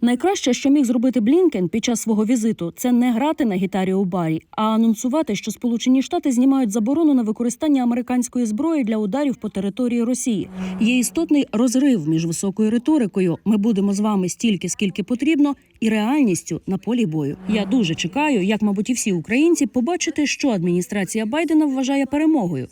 Найкраще, що міг зробити Блінкен під час свого візиту, це не грати на гітарі у барі, а анонсувати, що Сполучені Штати знімають заборону на використання американської зброї для ударів по території Росії. Є істотний розрив між високою риторикою Ми будемо з вами стільки, скільки потрібно, і реальністю на полі бою. Я дуже чекаю, як мабуть і всі українці, побачити, що адміністрація Байдена вважає перемогою.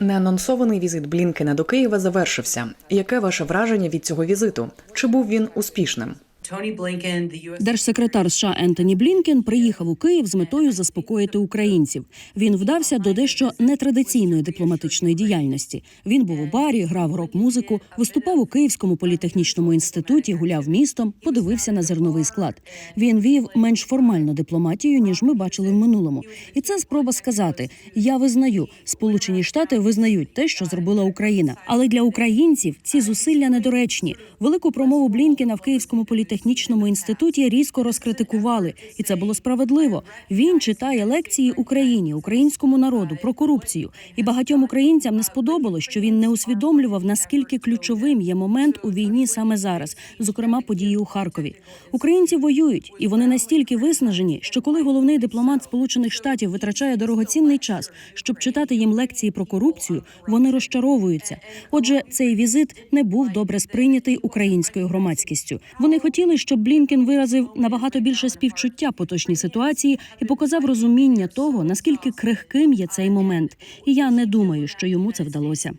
Неанонсований візит Блінкена до Києва завершився. Яке ваше враження від цього візиту? Чи був він успішним? Держсекретар США Ентоні Блінкен приїхав у Київ з метою заспокоїти українців. Він вдався до дещо нетрадиційної дипломатичної діяльності. Він був у барі, грав рок-музику, виступав у Київському політехнічному інституті, гуляв містом, подивився на зерновий склад. Він вів менш формальну дипломатію, ніж ми бачили в минулому. І це спроба сказати: я визнаю, Сполучені Штати визнають те, що зробила Україна. Але для українців ці зусилля недоречні. Велику промову Блінкена в Київському політехнічному інституті різко розкритикували, і це було справедливо. Він читає лекції Україні, українському народу про корупцію. І багатьом українцям не сподобалось, що він не усвідомлював, наскільки ключовим є момент у війні саме зараз, зокрема події у Харкові. Українці воюють, і вони настільки виснажені, що коли головний дипломат Сполучених Штатів витрачає дорогоцінний час, щоб читати їм лекції про корупцію, вони розчаровуються. Отже, цей візит не був добре сприйнятий українською громадськістю. Вони хотіли, щоб Блінкен виразив набагато більше співчуття поточній ситуації і показав розуміння того, наскільки крихким є цей момент. І я не думаю, що йому це вдалося.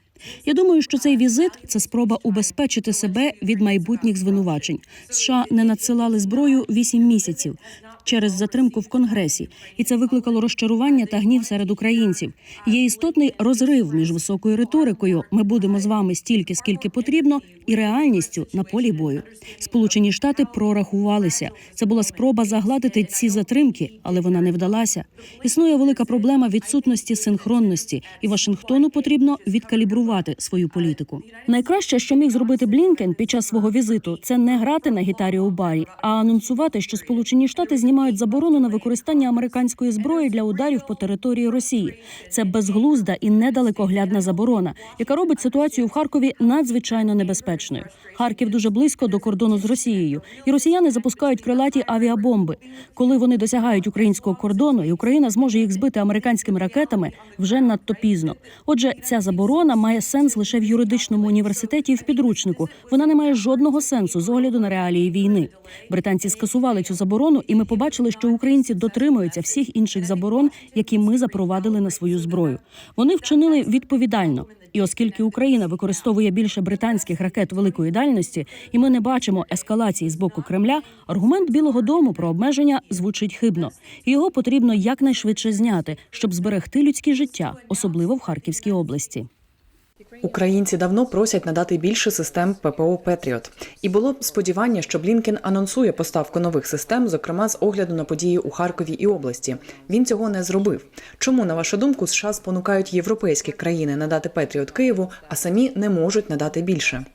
Я думаю, що цей візит це спроба убезпечити себе від майбутніх звинувачень. США не надсилали зброю вісім місяців через затримку в конгресі, і це викликало розчарування та гнів серед українців. Є істотний розрив між високою риторикою Ми будемо з вами стільки, скільки потрібно, і реальністю на полі бою. Сполучені Штати прорахувалися. Це була спроба загладити ці затримки, але вона не вдалася. Існує велика проблема відсутності синхронності, і Вашингтону потрібно відкалібрувати свою політику. Найкраще, що міг зробити Блінкен під час свого візиту, це не грати на гітарі у барі, а анонсувати, що Сполучені Штати знімають заборону на використання американської зброї для ударів по території Росії. Це безглузда і недалекоглядна заборона, яка робить ситуацію в Харкові надзвичайно небезпечною. Харків дуже близько до кордону з Росією, і росіяни запускають крилаті авіабомби. Коли вони досягають українського кордону, і Україна зможе їх збити американськими ракетами, вже надто пізно. Отже, ця заборона має сенс лише в юридичному університеті і в підручнику. Вона не має жодного сенсу з огляду на реалії війни. Британці скасували цю заборону, і ми побачили, що українці дотримуються всіх інших заборон, які ми запровадили на свою зброю. Вони вчинили відповідально. І оскільки Україна використовує більше британських ракет великої дальності, і ми не бачимо ескалації з боку Кремля, аргумент Білого Дому про обмеження звучить хибно. Його потрібно якнайшвидше зняти, щоб зберегти людське життя, особливо в Харківській області. Українці давно просять надати більше систем ППО Петріот. І було сподівання, що Блінкен анонсує поставку нових систем, зокрема з огляду на події у Харкові і області. Він цього не зробив. Чому, на вашу думку, США спонукають європейські країни надати Петріот Києву, а самі не можуть надати більше?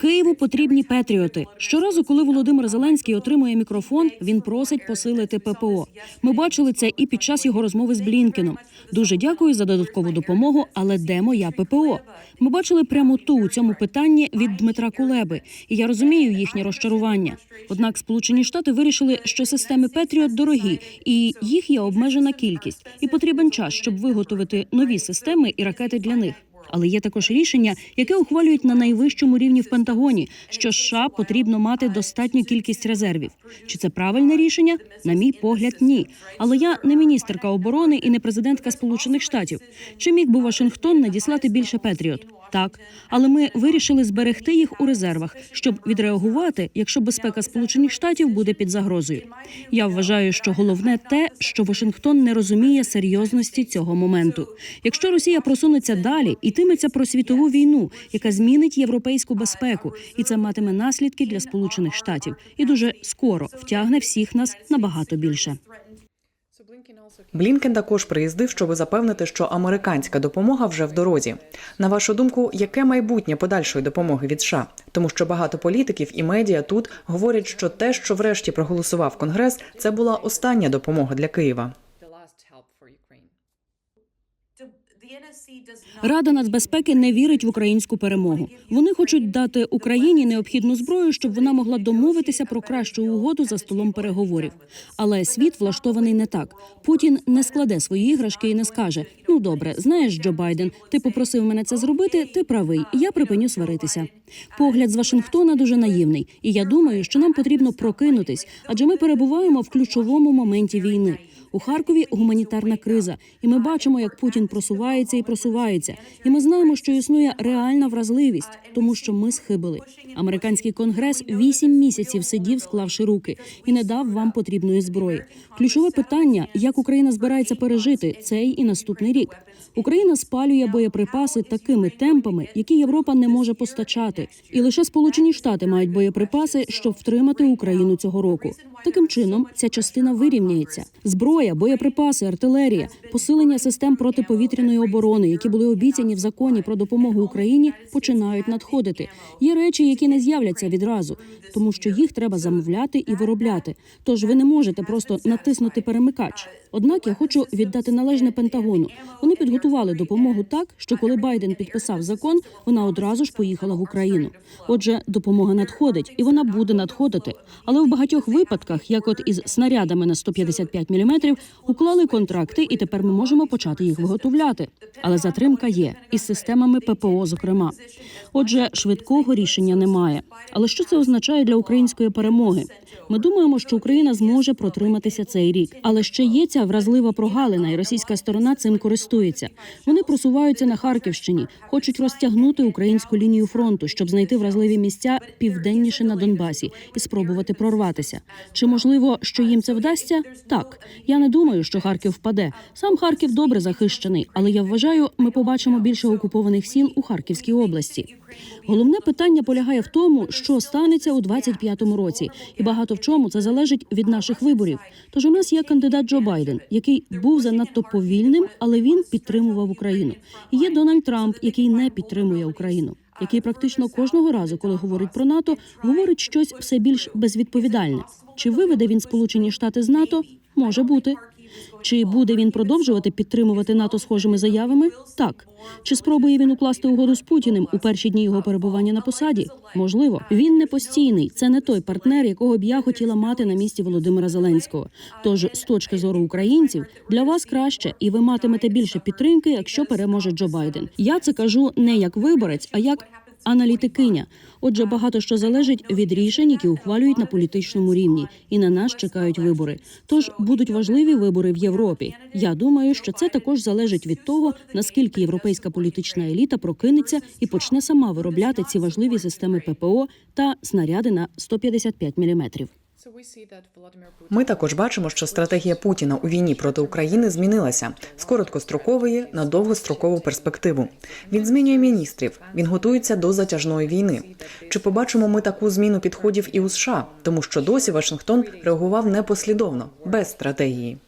Києву потрібні петріоти. Щоразу, коли Володимир Зеленський отримує мікрофон, він просить посилити ППО. Ми бачили це і під час його розмови з Блінкеном. Дуже дякую за додаткову допомогу. Але де моя ППО? Ми бачили прямоту у цьому питанні від Дмитра Кулеби, і я розумію їхнє розчарування. Однак Сполучені Штати вирішили, що системи Петріот дорогі, і їх є обмежена кількість, і потрібен час, щоб виготовити нові системи і ракети для них. Але є також рішення, яке ухвалюють на найвищому рівні в Пентагоні, що США потрібно мати достатню кількість резервів. Чи це правильне рішення? На мій погляд, ні. Але я не міністерка оборони і не президентка Сполучених Штатів. Чи міг би Вашингтон надіслати більше Петріот? Так, але ми вирішили зберегти їх у резервах, щоб відреагувати, якщо безпека Сполучених Штатів буде під загрозою. Я вважаю, що головне те, що Вашингтон не розуміє серйозності цього моменту. Якщо Росія просунеться далі, йтиметься про світову війну, яка змінить європейську безпеку, і це матиме наслідки для Сполучених Штатів, і дуже скоро втягне всіх нас набагато більше. Блінкен також приїздив, щоб запевнити, що американська допомога вже в дорозі. На вашу думку, яке майбутнє подальшої допомоги від США? Тому що багато політиків і медіа тут говорять, що те, що врешті проголосував Конгрес, це була остання допомога для Києва. Рада нацбезпеки не вірить в українську перемогу. Вони хочуть дати Україні необхідну зброю, щоб вона могла домовитися про кращу угоду за столом переговорів. Але світ влаштований не так. Путін не складе свої іграшки і не скаже: Ну добре, знаєш, Джо Байден, ти попросив мене це зробити. Ти правий. Я припиню сваритися. Погляд з Вашингтона дуже наївний, і я думаю, що нам потрібно прокинутись, адже ми перебуваємо в ключовому моменті війни. У Харкові гуманітарна криза, і ми бачимо, як Путін просувається і просувається. І ми знаємо, що існує реальна вразливість, тому що ми схибили. Американський конгрес вісім місяців сидів, склавши руки, і не дав вам потрібної зброї. Ключове питання: як Україна збирається пережити цей і наступний рік. Україна спалює боєприпаси такими темпами, які Європа не може постачати, і лише Сполучені Штати мають боєприпаси, щоб втримати Україну цього року. Таким чином, ця частина вирівняється. Зброя, боєприпаси, артилерія, посилення систем протиповітряної оборони, які були обіцяні в законі про допомогу Україні, починають надходити. Є речі, які не з'являться відразу, тому що їх треба замовляти і виробляти. Тож ви не можете просто натиснути перемикач. Однак я хочу віддати належне Пентагону. Вони підготували допомогу так, що коли Байден підписав закон, вона одразу ж поїхала в Україну. Отже, допомога надходить, і вона буде надходити. Але в багатьох випадках, як от із снарядами на 155 мм, уклали контракти, і тепер ми можемо почати їх виготовляти. Але затримка є із системами ППО, зокрема. Отже, швидкого рішення немає. Але що це означає для української перемоги? Ми думаємо, що Україна зможе протриматися цей рік, але ще є ця вразлива прогалина, і російська сторона цим користується. Вони просуваються на Харківщині, хочуть розтягнути українську лінію фронту, щоб знайти вразливі місця південніше на Донбасі і спробувати прорватися. Чи можливо, що їм це вдасться? Так, я не думаю, що Харків впаде. Сам Харків добре захищений, але я вважаю, ми побачимо більше окупованих сіл у Харківській області. Головне питання полягає в тому, що станеться у 25-му році, і багато в чому це залежить від наших виборів. Тож у нас є кандидат Джо Байден, який був занадто повільним, але він підтримував Україну. І є Дональд Трамп, який не підтримує Україну. Який практично кожного разу, коли говорить про НАТО, говорить щось все більш безвідповідальне. Чи виведе він Сполучені Штати з НАТО? Може бути. Чи буде він продовжувати підтримувати НАТО схожими заявами? Так. Чи спробує він укласти угоду з Путіним у перші дні його перебування на посаді? Можливо, він не постійний. Це не той партнер, якого б я хотіла мати на місці Володимира Зеленського. Тож, з точки зору українців, для вас краще, і ви матимете більше підтримки, якщо переможе Джо Байден. Я це кажу не як виборець, а як аналітикиня. Отже, багато що залежить від рішень, які ухвалюють на політичному рівні, і на нас чекають вибори. Тож будуть важливі вибори в Європі. Я думаю, що це також залежить від того, наскільки європейська політична еліта прокинеться і почне сама виробляти ці важливі системи ППО та снаряди на 155 мм. Ми також бачимо, що стратегія Путіна у війні проти України змінилася з короткострокової на довгострокову перспективу. Він змінює міністрів, він готується до затяжної війни. Чи побачимо ми таку зміну підходів і у США, тому що досі Вашингтон реагував непослідовно, без стратегії.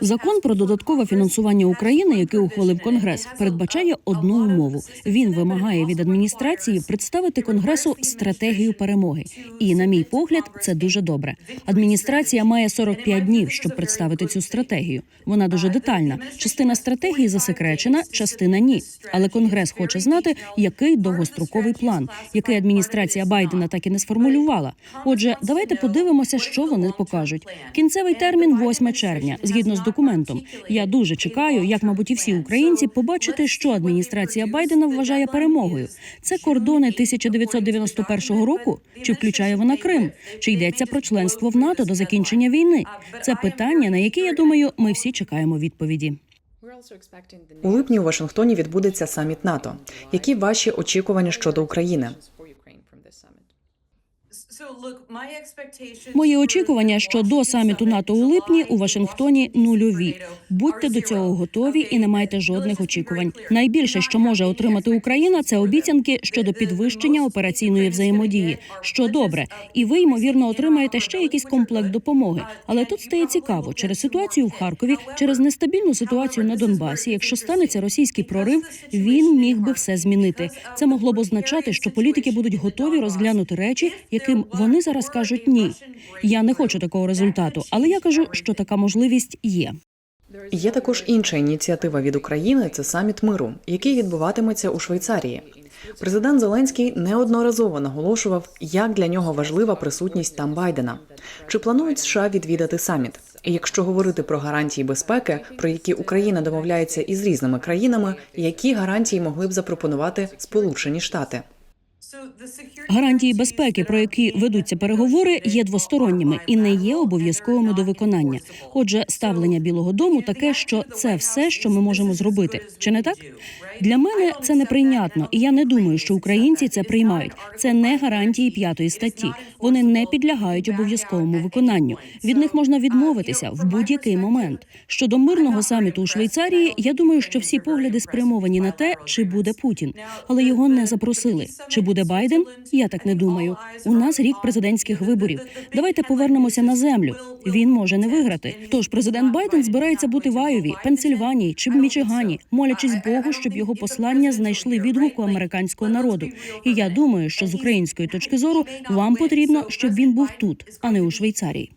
Закон про додаткове фінансування України, який ухвалив Конгрес, передбачає одну умову. Він вимагає від адміністрації представити Конгресу стратегію перемоги. І, на мій погляд, це дуже добре. Адміністрація має 45 днів, щоб представити цю стратегію. Вона дуже детальна. Частина стратегії засекречена, частина ні. Але Конгрес хоче знати, який довгостроковий план, який адміністрація Байдена так і не сформулювала. Отже, давайте подивимося, що вони покажуть. Кінцевий термін 8 червня, згідно з документом. Я дуже чекаю, як мабуть і всі українці, побачити, що адміністрація Байдена вважає перемогою. Це кордони 1991 року? Чи включає вона Крим? Чи йдеться про членство в НАТО до закінчення війни? Це питання, на які я думаю, ми всі чекаємо відповіді. У липні у Вашингтоні відбудеться саміт НАТО. Які ваші очікування щодо України? Мої очікування щодо саміту НАТО у липні у Вашингтоні нульові. Будьте до цього готові і не майте жодних очікувань. Найбільше, що може отримати Україна, це обіцянки щодо підвищення операційної взаємодії, що добре, і ви ймовірно отримаєте ще якийсь комплект допомоги. Але тут стає цікаво через ситуацію в Харкові, через нестабільну ситуацію на Донбасі. Якщо станеться російський прорив, він міг би все змінити. Це могло б означати, що політики будуть готові розглянути речі, яким вони зараз кажуть ні. Я не хочу такого результату, але я кажу, що така можливість є. Є також інша ініціатива від України це саміт миру, який відбуватиметься у Швейцарії. Президент Зеленський неодноразово наголошував, як для нього важлива присутність там Байдена. Чи планують США відвідати саміт? І якщо говорити про гарантії безпеки, про які Україна домовляється із різними країнами, які гарантії могли б запропонувати Сполучені Штати? Гарантії безпеки, про які ведуться переговори, є двосторонніми і не є обов'язковими до виконання. Отже, ставлення Білого Дому таке, що це все, що ми можемо зробити. Чи не так? Для мене це неприйнятно, і я не думаю, що українці це приймають. Це не гарантії п'ятої статті. Вони не підлягають обов'язковому виконанню. Від них можна відмовитися в будь-який момент. Щодо мирного саміту у Швейцарії, я думаю, що всі погляди спрямовані на те, чи буде Путін, але його не запросили. Чи буде Байден? Я так не думаю. У нас рік президентських виборів. Давайте повернемося на землю. Він може не виграти. Тож президент Байден збирається бути в Айові, Пенсильванії чи в Мічигані, молячись Богу, щоб його послання знайшли відгук у американського народу. І я думаю, що з української точки зору вам потрібно, щоб він був тут, а не у Швейцарії.